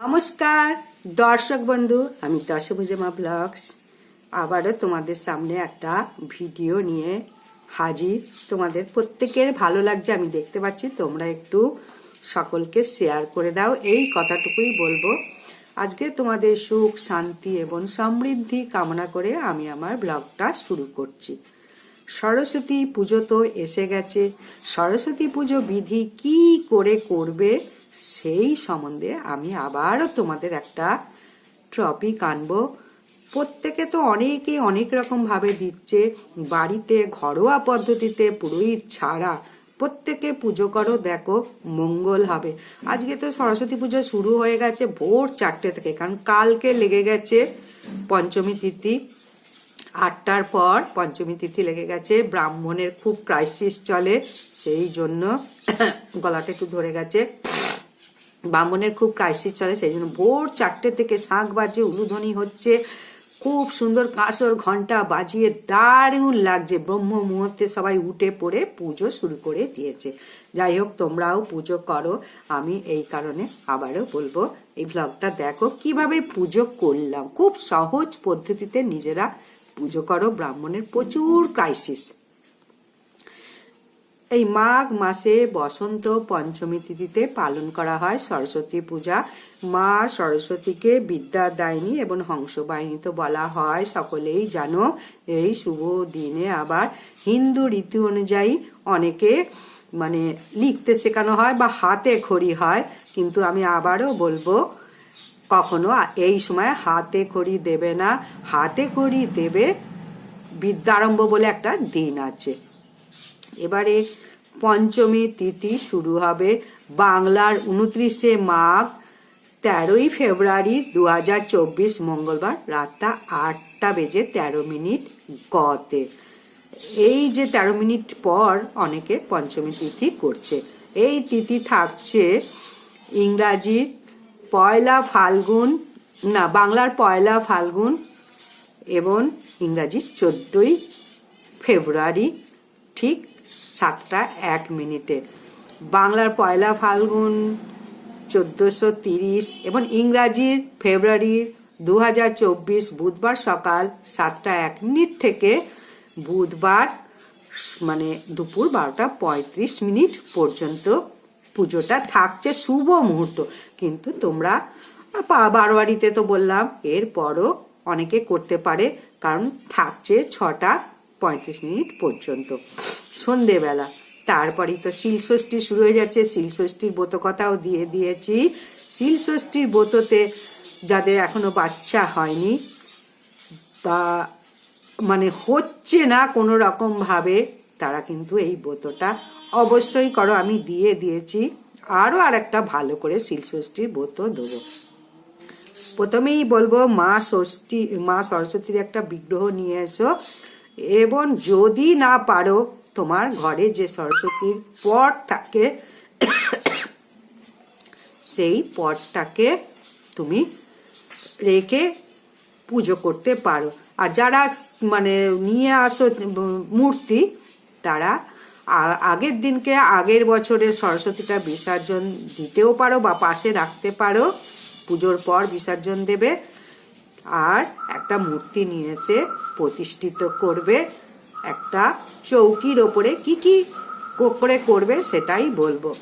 নমস্কার, দর্শক বন্ধু, আমি দশভুজমা ব্লগস। আবারও তোমাদের সামনে একটা ভিডিও নিয়ে হাজির। তোমাদের প্রত্যেকের ভালো লাগছে, আমি দেখতে পাচ্ছি, তোমরা একটু সকলকে শেয়ার করে দাও, এই কথাটুকুই বলব। আজকে তোমাদের সুখ, শান্তি এবং সমৃদ্ধি কামনা করে আমি আমার ব্লগটা শুরু করছি। সরস্বতী পুজো তো এসে গেছে। সরস্বতী পুজো বিধি কি করে করবে সেই সম্বন্ধে আমি আবারও তোমাদের একটা টপিক আনব। প্রত্যেকে তো অনেকে অনেক রকম ভাবে দিচ্ছে। বাড়িতে ঘরোয়া পদ্ধতিতে পুরোহিত ছাড়া প্রত্যেকে পুজো করো, দেখো, মঙ্গল হবে। আজকে তো সরস্বতী পুজো শুরু হয়ে গেছে ভোর চারটে থেকে, কারণ কালকে লেগে গেছে পঞ্চমী তিথি। আটটার পর পঞ্চমী তিথি লেগে গেছে, ব্রাহ্মণের খুব ক্রাইসিস চলে, সেই জন্য গলাটা একটু ধরে গেছে। ব্রাহ্মণের খুব ক্রাইসিস চলে সেই জন্য ভোর চারটে থেকে শাঁখ বাজে উলুধ্বনি হচ্ছে। খুব সুন্দর কাঁসর ঘণ্টা বাজিয়ে দারুণ লাগছে। ব্রহ্ম মুহূর্তে সবাই উঠে পড়ে পুজো শুরু করে দিয়েছে। যাই হোক, তোমরাও পুজো করো। আমি এই কারণে আবারও বলব, এই ব্লগটা দেখো, কীভাবে পুজো করলাম। খুব সহজ পদ্ধতিতে নিজেরা পুজো করো। ব্রাহ্মণের প্রচুর ক্রাইসিস এই মাঘ মাসে বসন্ত পঞ্চমী তিথিতে পালন করা হয় সরস্বতী পূজা। মা সরস্বতীকে বিদ্যা দায়নী এবং হংস বাহিনী তো বলা হয়, সকলেই জানো এই শুভ দিনে। আবার হিন্দু রীতি অনুযায়ী অনেকে মানে লিখতে শেখানো হয় বা হাতে খড়ি হয়, কিন্তু আমি আবারও বলব, কখনো এই সময় হাতে খড়ি দেবে না। হাতে খড়ি দেবে বিদ্যারম্ভ বলে একটা দিন আছে। এবারে পঞ্চমী তিথি শুরু হবে বাংলার উনত্রিশে মাঘ, তেরোই ফেব্রুয়ারি দু হাজার চব্বিশ মঙ্গলবার রাতটা আটটা বেজে তেরো মিনিট গতে। এই যে তেরো মিনিট পর অনেকে পঞ্চমী তিথি করছে। এই তিথি থাকছে ইংরাজির পয়লা ফাল্গুন, না, বাংলার পয়লা ফাল্গুন এবং ইংরাজি চোদ্দই ফেব্রুয়ারি, ঠিক সাতটা এক মিনিটে। বাংলার পয়লা ফাল্গুন চোদ্দশো তিরিশ এবং ইংরাজির ফেব্রুয়ারির দু বুধবার সকাল সাতটা এক মিনিট থেকে বুধবার মানে দুপুর বারোটা পঁয়ত্রিশ মিনিট পর্যন্ত পুজোটা থাকছে শুভ মুহূর্ত। কিন্তু তোমরা বারোয়ারিতে তো বললাম, এরপরও অনেকে করতে পারে, কারণ থাকছে ছটা পঁয়ত্রিশ মিনিট পর্যন্ত। সন্ধেবেলা। তারপরেই তো শিলষষ্ঠী শুরু হয়ে যাচ্ছে। শিলষষ্ঠীর ব্রত কথাও দিয়ে দিয়েছি। শিলষষ্ঠীর ব্রততে যাদের এখনও বাচ্চা হয়নি বা মানে হচ্ছে না কোনো রকম ভাবে, তারা কিন্তু এই ব্রতটা অবশ্যই করো। আমি দিয়ে দিয়েছি। আরও আর একটা ভালো করে শিলষষ্ঠীর ব্রত দেবো। প্রথমেই বলব, মা ষষ্ঠী, মা সরস্বতীর একটা বিগ্রহ নিয়ে এসো। এবং যদি না পারো, তোমার ঘরে যে সরস্বতীর পট থাকে, সেই পটটাকে তুমি রেখে পুজো করতে পারো। আর যারা মানে নিয়ে আসো মূর্তি, তারা আগের দিনকে আগের বছরে সরস্বতীটা বিসর্জন দিতেও পারো বা পাশে রাখতে পারো। পুজোর পর বিসর্জন দেবে। আর একটা মূর্তি নিয়ে এসে প্রতিষ্ঠিত করবে। একটা চৌকির ওপরে কি কি করে করবে সেটাই বলব।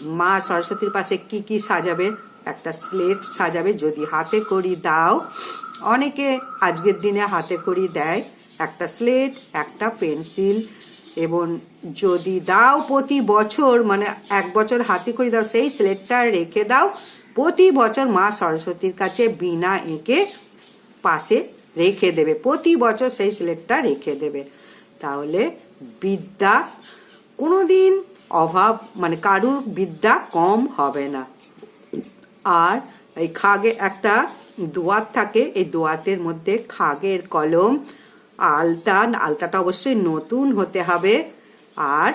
মা সরস্বতীর পাশে কি কি সাজাবে, একটা স্লেট সাজাবে, যদি হাতে করি দাও। অনেকে আজকের দিনে হাতে করি দেয় একটা স্লেট, একটা পেন্সিল, এবং যদি দাও প্রতি বছর মানে এক বছর হাতে করি দাও, সেই স্লেটটা রেখে দাও প্রতি বছর মা সরস্বতীর কাছে বিনা এঁকে পাশে রেখে দেবে। প্রতি বছর সেই স্লেটটা রেখে দেবে। তাহলে বিদ্যা কোনোদিন অভাব মানে কারুর বিদ্যা কম হবে না। আর এই খাগে একটা দোয়াত থাকে, এই দোয়াতের মধ্যে খাগের কলম, আলতা, আলতাটা অবশ্যই নতুন হতে হবে। আর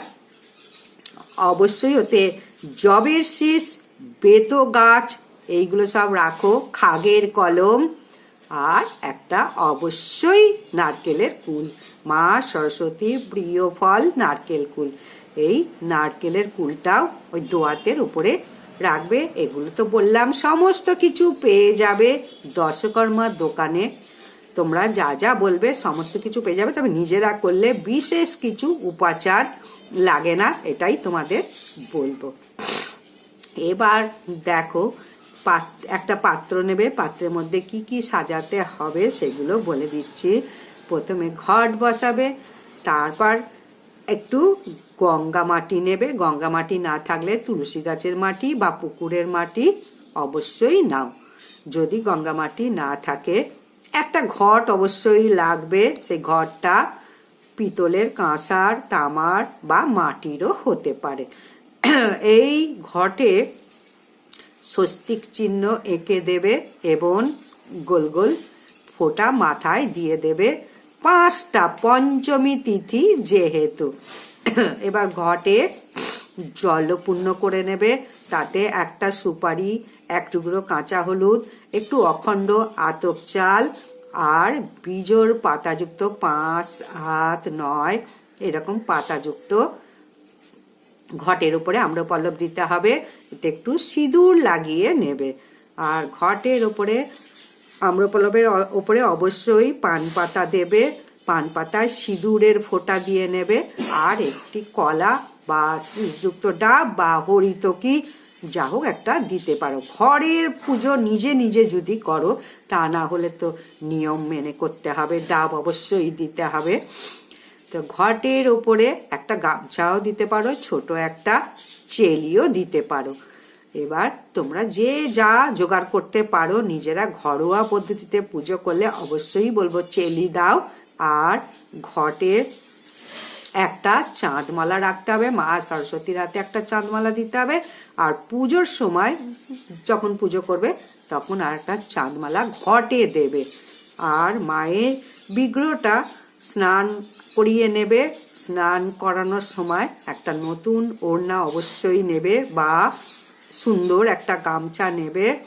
অবশ্যই হতে জবের শীষ বেতো গাছ, এইগুলো সব রাখো, খাগের কলম আর একটা অবশ্যই নারকেলের কুল। মা সরস্বতীর প্রিয় ফল নারকেল কুল। এই নারকেলের কুলটাও ওই দোয়াতের উপরে রাখবে। এগুলো তো বললাম, সমস্ত কিছু পেয়ে যাবে দশকর্মার দোকানে। তোমরা যা যা বলবে, সমস্ত কিছু পেয়ে যাবে। তবে নিজেরা করলে বিশেষ কিছু উপাচার লাগে না, এটাই তোমাদের বলব। এবার দেখো একটা পাত্র নেবে, পাত্রের মধ্যে কি কি সাজাতে হবে সেগুলো বলে দিচ্ছি। প্রথমে ঘট বসাবে, তারপর একটু গঙ্গা মাটি নেবে। গঙ্গা মাটি না থাকলে তুলসী গাছের মাটি বা পুকুরের মাটি অবশ্যই নাও। যদি গঙ্গা মাটি না থাকে, একটা ঘট অবশ্যই লাগবে। সেই ঘরটা পিতলের কাঁসার, তামার বা মাটিরও হতে পারে। এই ঘটে স্বস্তিক চিহ্ন এঁকে দেবে এবং গোল গোল ফোঁটা মাথায় দিয়ে দেবে পাঁচটা পঞ্চমী তিথি যেহেতু। এবার ঘটে জলপূর্ণ করে নেবে, তাতে একটা সুপারি, এক টুকরো কাঁচা হলুদ, একটু অখণ্ড আতপ চাল আর বীজোর পাতাযুক্ত পাঁচ হাত নয়, এরকম পাতাযুক্ত ঘটের উপরে আম্রপল্লব দিতে হবে। এতে একটু সিঁদুর লাগিয়ে নেবে। আর ঘটের উপরে আম্রপল্লবের ওপরে অবশ্যই পান পাতা দেবে। পান পাতায় সিঁদুরের ফোঁটা দিয়ে নেবে। আর একটি কলা বা যুক্ত ডাব বা হরিতকি যা হোক একটা দিতে পারো। ঘরের পুজো নিজে নিজে যদি করো, তা না হলে তো নিয়ম মেনে করতে হবে। ডাব অবশ্যই দিতে হবে। তো ঘটের ওপরে একটা গামছাও দিতে পারো, ছোট একটা চেলিও দিতে পারো। এবার তোমরা যে যা জোগাড় করতে পারো, নিজেরা ঘরোয়া পদ্ধতিতে পুজো করলে অবশ্যই বলব চেলি দাও। আর ঘটে একটা চাঁদমালা রাখতে হবে, মা সরস্বতীর হাতে একটা চাঁদমালা দিতে হবে। আর পুজোর সময় যখন পুজো করবে, তখন আর একটা চাঁদমালা ঘটে দেবে। আর মায়ের বিগ্রহটা স্নান করিয়ে নেবে। স্নান করানোর সময় একটা নতুন ওড়না অবশ্যই নেবে বা সুন্দর একটা গামছা নেবে।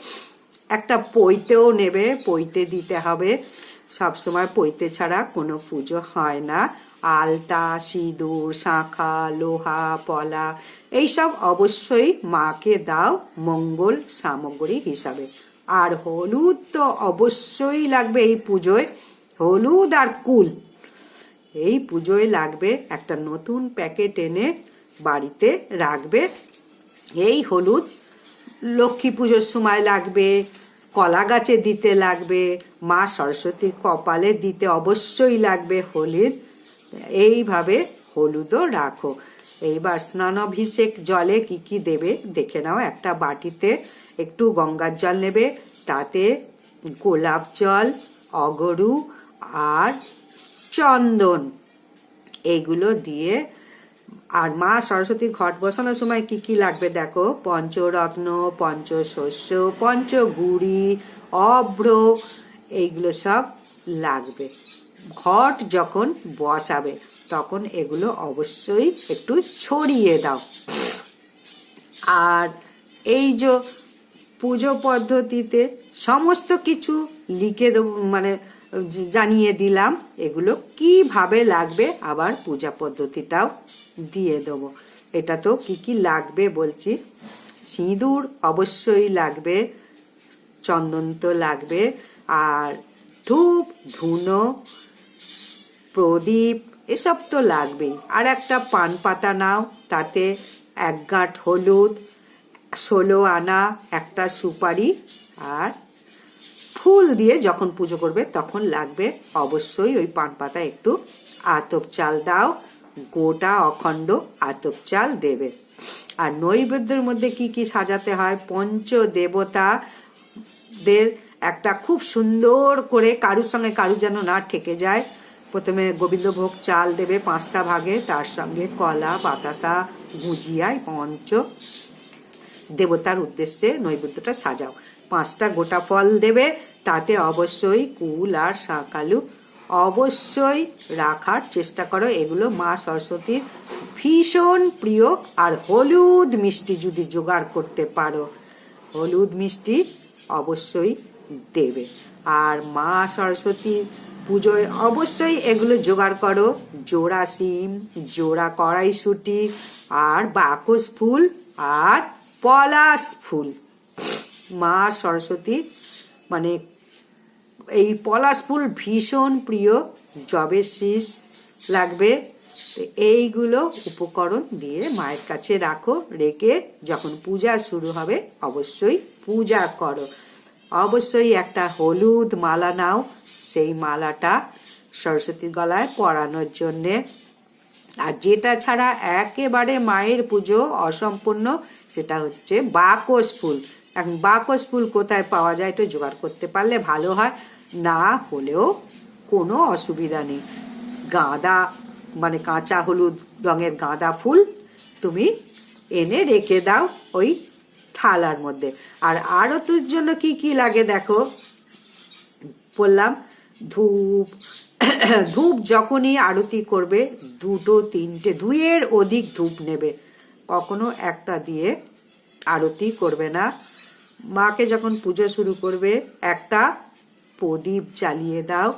একটা পৈতেও নেবে, পৈতে দিতে হবে। সব সময় পৈতে ছাড়া কোনো পুজো হয় না। আলতা, সিঁদুর, শাঁখা, লোহা, পলা, এইসব অবশ্যই মাকে দাও মঙ্গল সামগ্রী হিসাবে। আর হলুদ তো অবশ্যই লাগবে এই পুজোয়। হলুদ আর কুল। এই পুজোয় লাগবে একটা নতুন প্যাকেট এনে বাড়িতে রাখবে। এই হলুদ লক্ষ্মী পুজোর সময় লাগবে, কলা গাছে দিতে লাগবে, মা সরস্বতীর কপালে দিতে অবশ্যই লাগবে হলুদ। এইভাবে হলুদও রাখো। এইবার স্নানাভিষেক জলে কি কি দেবে দেখে নাও। একটা বাটিতে একটু গঙ্গার জল নেবে, তাতে গোলাপ জল, অগরু আর চন্দন। এইগুলো দিয়ে আর মা সরস্বতী ঘট বসানোর সময় কি কি লাগবে দেখো? পঞ্চরত্ন, পঞ্চশস্য, পঞ্চগুড়ি, অভ্র, এইগুলো সব লাগবে। ঘট যখন বসাবে, তখন এগুলো অবশ্যই একটু ছড়িয়ে দাও। আর এই যে পুজো পদ্ধতিতে সমস্ত কিছু লিখে দেব মানে জানিয়ে দিলাম। এগুলো কীভাবে লাগবে? আবার পূজা পদ্ধতিটাও দিয়ে দেবো। এটা তো কি কি লাগবে বলছি? সিঁদুর অবশ্যই লাগবে, চন্দন তো লাগবে, আর ধূপ, ধুনো, প্রদীপ, এসব তো লাগবেই। আর একটা পান পাতা নাও, তাতে এক গাঁট হলুদ, ষোলো আনা, একটা সুপারি, আর ফুল দিয়ে যখন পুজো করবে, তখন লাগবে অবশ্যই ওই পান পাতা একটু আতপ চাল দাও, গোটা অখণ্ড আতপ চাল দেবে। আর নৈবেদ্যের মধ্যে কি কি সাজাতে হয়? পঞ্চ দেবতাদের একটা খুব সুন্দর করে কারুর সঙ্গে কারু যেন না ঠেকে যায়। প্রথমে গোবিন্দভোগ চাল দেবে পাঁচটা ভাগে, তার সঙ্গে কলা, বাতাসা গুজিয়ায় পঞ্চ। দেবতার উদ্দেশ্যে নৈবেদ্যটা সাজাও। পাঁচটা গোটা ফল দেবে, তাতে অবশ্যই কুল আর শাঁকালু অবশ্যই রাখার চেষ্টা করো। এগুলো মা সরস্বতীর ভীষণ প্রিয় আর হলুদ মিষ্টি যদি জোগাড় করতে পারো, হলুদ মিষ্টি অবশ্যই দেবে। আর মা সরস্বতীর পুজোয় অবশ্যই এগুলো জোগাড় করো, জোড়া সিম, জোড়া কড়াইশুটি, আর বাকস ফুল, আর পলাশ ফুল। মা সরস্বতী মানে এই পলাশ ফুল ভীষণ প্রিয়, জবের শীষ লাগবে। এইগুলো উপকরণ দিয়ে মায়ের কাছে রাখো, রেখে যখন পূজা শুরু হবে, অবশ্যই পূজা করো। অবশ্যই একটা হলুদ মালা নাও, সেই মালাটা সরস্বতীর গলায় পরানোর জন্যে। আর যেটা ছাড়া একেবারে মায়ের পুজো অসম্পূর্ণ, সেটা হচ্ছে বাকস ফুল। এখন বাকস ফুল কোথায় পাওয়া যায় একটু জোগাড় করতে পারলে ভালো হয়। না হলেও কোনো অসুবিধা নেই। গাঁদা মানে কাঁচা হলুদ রঙের গাঁদা ফুল তুমি এনে রেখে দাও ওই থালার মধ্যে। আর আরতির জন্য কি কি লাগে দেখো? বললাম, ধূপ। ধূপ যখনই আরতি করবে, দুটো, তিনটে, দুইয়ের অধিক ধূপ নেবে। কখনো একটা দিয়ে আরতি করবে না। মাকে যখন পুজো শুরু করবে, একটা প্রদীপ জ্বালিয়ে দাও।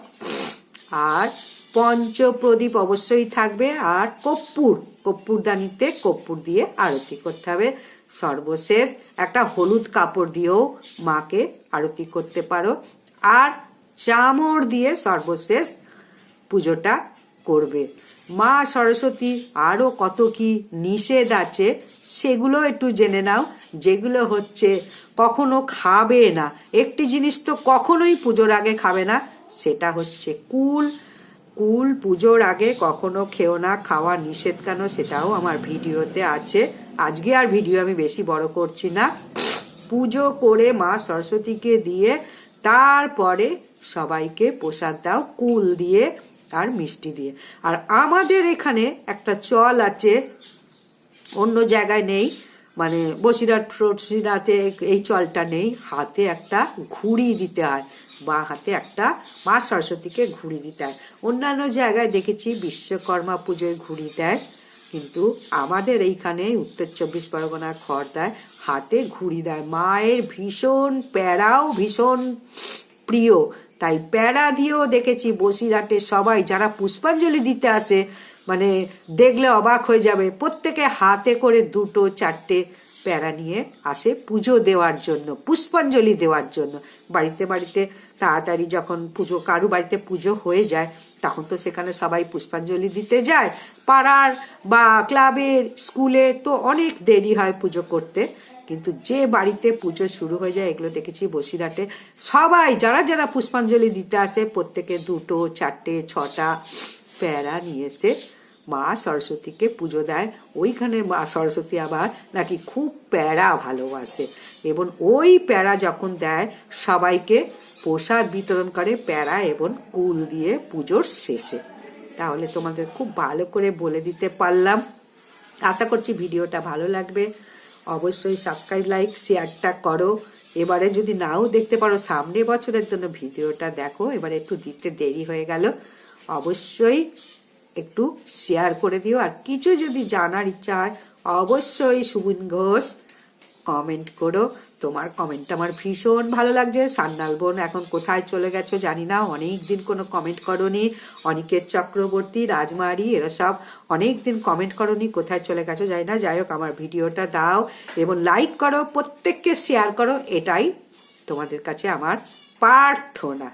আর পঞ্চ প্রদীপ অবশ্যই থাকবে, আর কর্পূর কর্পূরদানিতে কর্পূর দিয়ে আরতি করতে হবে। সর্বশেষ একটা হলুদ কাপড় দিয়েও মাকে আরতি করতে পারো। আর চামড় দিয়ে সর্বশেষ পুজোটা করবে। মা সরস্বতী আরও কত কি নিষেধ আছে, সেগুলো একটু জেনে নাও, যেগুলো হচ্ছে কখনো খাবে না। একটি জিনিস তো কখনোই পুজোর আগে খাবে না, সেটা হচ্ছে কুল। কুল পুজোর আগে কখনো খেও না, খাওয়া নিষেধ কেন সেটাও আমার ভিডিওতে আছে। আজকে আর ভিডিও আমি বেশি বড় করছি না। পুজো করে মা সরস্বতীকে দিয়ে তারপরে সবাইকে প্রসাদ দাও, কুল দিয়ে। আর মিষ্টি দিয়ে। আর আমাদের এখানে একটা চল আছে, অন্য জায়গায় নেই মানে বসিরহাট ফসিরাতে এই চলটা নেই, হাতে একটা ঘুড়ি দিতে হয়, বা হাতে একটা মা সরস্বতীকে ঘুড়ি দিতে হয়। অন্যান্য জায়গায় দেখেছি বিশ্বকর্মা পুজোয় ঘুড়ি দেয়, কিন্তু আমাদের এইখানে উত্তর চব্বিশ পরগনা খড়দায় হাতে ঘুড়ি দেয়। মায়ের ভীষণ প্যারাও ভীষণ প্রিয়। তাই প্যারা দিয়েও দেখেছি বসিরহাটে সবাই যারা পুষ্পাঞ্জলি দিতে আসে মানে দেখলে অবাক হয়ে যাবে, প্রত্যেকে হাতে করে দুটো চারটে প্যারা নিয়ে আসে পুজো দেওয়ার জন্য, পুষ্পাঞ্জলি দেওয়ার জন্য। বাড়িতে বাড়িতে তাড়াতাড়ি যখন পুজো কারু বাড়িতে পুজো হয়ে যায়, তখন তো সেখানে সবাই পুষ্পাঞ্জলি দিতে যায়। পাড়ার বা ক্লাবের, স্কুলে তো অনেক দেরি হয় পুজো করতে। কিন্তু যে বাড়িতে পুজো শুরু হয়ে যায়, এগুলো দেখেছি বসিরহাটে। সবাই, যারা যারা পুষ্পাঞ্জলি দিতে আসে, প্রত্যেকে দুটো, চারটে, ছটা প্যারা নিয়ে এসে মা সরস্বতীকে পুজো দেয়। ওইখানে মা সরস্বতী আবার নাকি খুব প্যারা ভালোবাসে এবং ওই প্যারা যখন দেয়, সবাইকে প্রসাদ বিতরণ করে প্যারা এবং কুল দিয়ে পুজোর শেষে। তাহলে তোমাদের খুব ভালো করে বলে দিতে পারলাম। আশা করছি ভিডিওটা ভালো লাগবে। অবশ্যই সাবস্ক্রাইব লাইক শেয়ারটা করো। এবারে যদি নাও দেখতে পারো সামনে বছরের জন্য ভিডিওটা, দেখো, এবারে একটু দিতে দেরি হয়ে গেল। অবশ্যই একটু শেয়ার করে দিও। আর কিছু যদি জানার ইচ্ছা হয়, অবশ্যই সুবিন ঘোষ কমেন্ট করো। তোমার কমেন্ট আমার ভীষণ ভালো লাগছে। সান্নাল বোন, এখন কোথায় চলে গেছো জানি না। অনেক দিন কোনো কমেন্ট করনি। অনিকেত চক্রবর্তী, রাজমারি, এরা সব অনেক দিন কমেন্ট করনি। কোথায় চলে গেছো জানি না। যাই হোক, আমার ভিডিওটা দাও এবং লাইক করো, প্রত্যেককে শেয়ার করো। এটাই তোমাদের কাছে আমার প্রার্থনা।